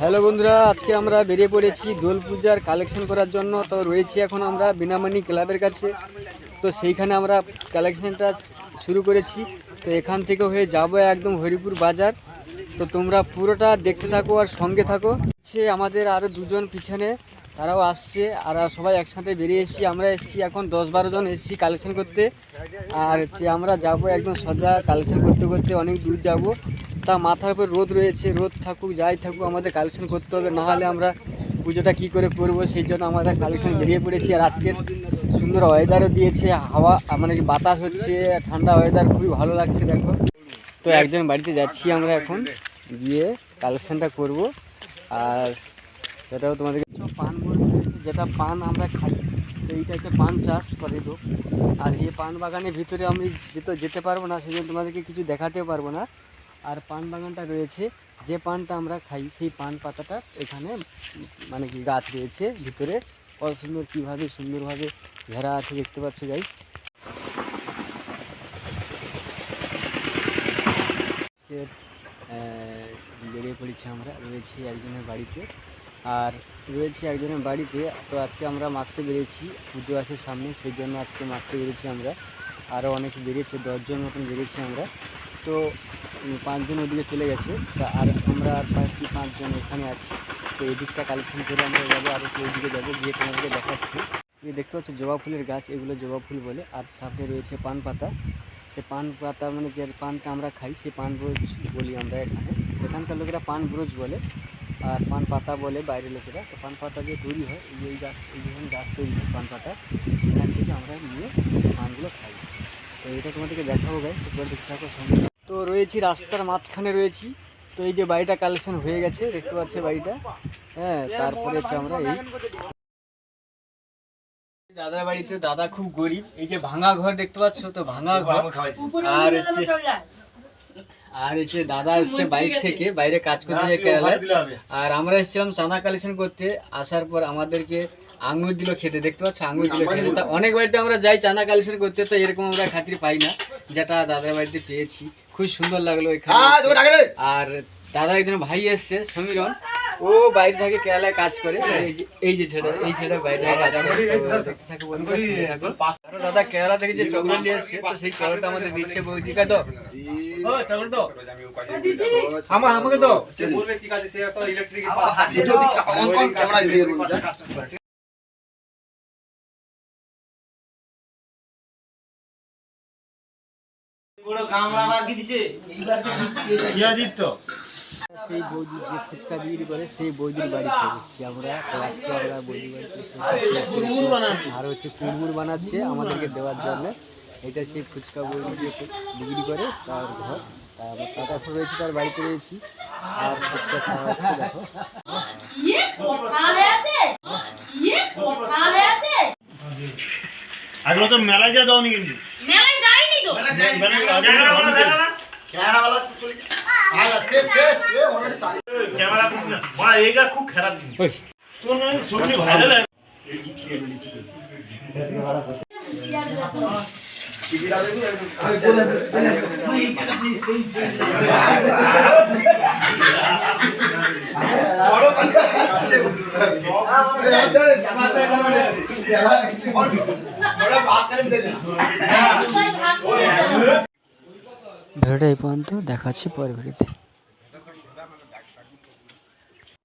Hello বন্ধুরা, আজকে আমরা বেরিয়ে পড়েছি দোল পূজার কালেকশন করার জন্য। তো রয়েছি এখন আমরা বিনামানি ক্লাবের কাছে। তো সেইখানে আমরা কালেকশনটা শুরু করেছি। তো এখান থেকে হয়ে যাব একদম হরিপুর বাজার। তো তোমরা পুরোটা দেখতে থাকো আর সঙ্গে থাকো। সে আমাদের আরও দুজন পিছনে, তারাও আসছে। আর সবাই একসাথে বেরিয়ে এসেছি। আমরা এসেছি এখন দশ বারো জন এসেছি কালেকশন করতে। আর হচ্ছে আমরা যাব একদম সোজা কালেকশন করতে করতে অনেক দূর যাব। তা মাথার উপর রোদ রয়েছে, রোদ থাকুক, যাই থাকুক, আমাদের কালেকশন করতে হবে। না হলে আমরা পুজোটা কী করে করব, সেই জন্য আমরা কালেকশন বেরিয়ে পড়েছি। আর আজকের সুন্দর ওয়েদারও দিয়েছে, হাওয়া মানে বাতাস হচ্ছে, ঠান্ডা ওয়েদার খুবই ভালো লাগছে, দেখো। তো একজন বাড়িতে যাচ্ছি আমরা এখন, গিয়ে কালেকশনটা করব। আর সেটাও তোমাদেরকে পান যেটা পান আমরা খাই, তো এইটা হচ্ছে পান চাষ করে লোক। আর এই পান বাগানের ভিতরে আমি যেতে যেতে পারব না, সেই জন্য তোমাদেরকে কিছু দেখাতেও পারব না। আর পান বাগানটা রয়েছে যে পানটা আমরা খাই সেই পান পাতাটা এখানে মানে কি গাছ রয়েছে ভিতরে। কত সুন্দর কীভাবে সুন্দরভাবে ঘেরা আছে দেখতে পাচ্ছ গাই আজকের আহ, বেরিয়ে পড়েছি আমরা রয়েছি একজনের বাড়িতে। আর রয়েছি একজনের বাড়িতে তো আজকে আমরা মাখতে বেরিয়েছি পুজো আছে সামনে সেই জন্য আজকে মাখতে বেরিয়েছি আমরা। আরও অনেক বেরিয়েছে দশজন মতন বেরিয়েছি আমরা। তো পাঁচজন ওদিকে চলে গেছে। তা আর আমরা আর বাকি পাঁচজন এখানে আছি। তো এদিকটা কালেকশন করে আমরা যাব, আর একটু ওইদিকে যাব, গিয়ে তোমাদেরকে দেখাচ্ছি। এই দেখতে পাচ্ছ জবা ফুলের গাছ, এগুলো জবা ফুল বলে। আর সামনে রয়েছে পান পাতা। সে পান পাতা মানে যে পানটা আমরা খাই সেই পান ব্রোজ বলি আমরা এখানে। এখানকার লোকেরা পান ব্রোজ বলে, আর পান পাতা বলে বাইরের লোকেরা। তো পান পাতা যে তৈরি হয়। এই এই গাছ, এই যখন গাছ তৈরি হয় পান পাতা, এখান থেকে আমরা নিয়ে পানগুলো খাই। তো এটা তোমাদেরকে দেখাবো গাই একবার দেখতে থাকো, সঙ্গে। তো রয়েছি রাস্তার মাঝখানে রয়েছি। তো এই যে বাড়িটা কালেকশন হয়ে গেছে দেখতে পাচ্ছ বাড়িটা। হ্যাঁ তারপরে হচ্ছে আমরা এই দাদার বাড়িতে দাদা খুব গরিব। এই যে ভাঙা ঘর দেখতে পাচ্ছ তো ভাঙা ঘর। আর হচ্ছে আর হচ্ছে দাদা এসছে বাইরে থেকে বাইরে কাজ করতে যায় কেরালায় আর আমরা এসেছিলাম চানা কালেকশন করতে। আসার পর আমাদেরকে আঙুর দিল খেতে। দেখতে পাচ্ছ? আঙুর দিল খেতে। তা অনেক বাড়িতে আমরা যাই চানা কালেকশন করতে তো এরকম আমরা খাতির পাই না যেটা দাদার বাড়িতে পেয়েছি। খুব সুন্দর লাগল এখানে। আর দাদা একজন ভাই এসছে সমীরন ও বাইরে থেকে কেরালায় কাজ করে এই যে ছেলে এই ছেলে বাইরে কাজ করে। দাদা কেরালা থেকে যে চকলেট নিয়ে এসছে তো সেই চকলেটটা আমাদের দিচ্ছে বৌদি কা তো ও চকলেট তো। আমার আমাকে তো। সেই বৌদি যে ফুচকা বিক্রি করে সেই বৌদির বাড়িতে এসেছি আমরা। আজকে আমরা বৌদির বাড়িতে আর হচ্ছে কুড়মুড় বানাচ্ছে আমাদেরকে দেওয়ার জন্য। এটা সেই ফুচকা বৌদি যে বিক্রি করে তার ঘর। তার এখন রয়েছে তার বাড়িতে রয়েছি। আর ফুচকা খাওয়া হচ্ছে দেখো। ইয়ে ইয়ে আগলো তো মেলায় যা দাওনি কিন্তু। মেলায় যাইনি তো ক্যামেরা খুব না মা এইটা খুব খারাপ জিনিস ওই তোর মানে ছবি ভাইরাল ভিডিওটা এই পর্যন্ত। দেখা হচ্ছে পরের ভিডিওতে।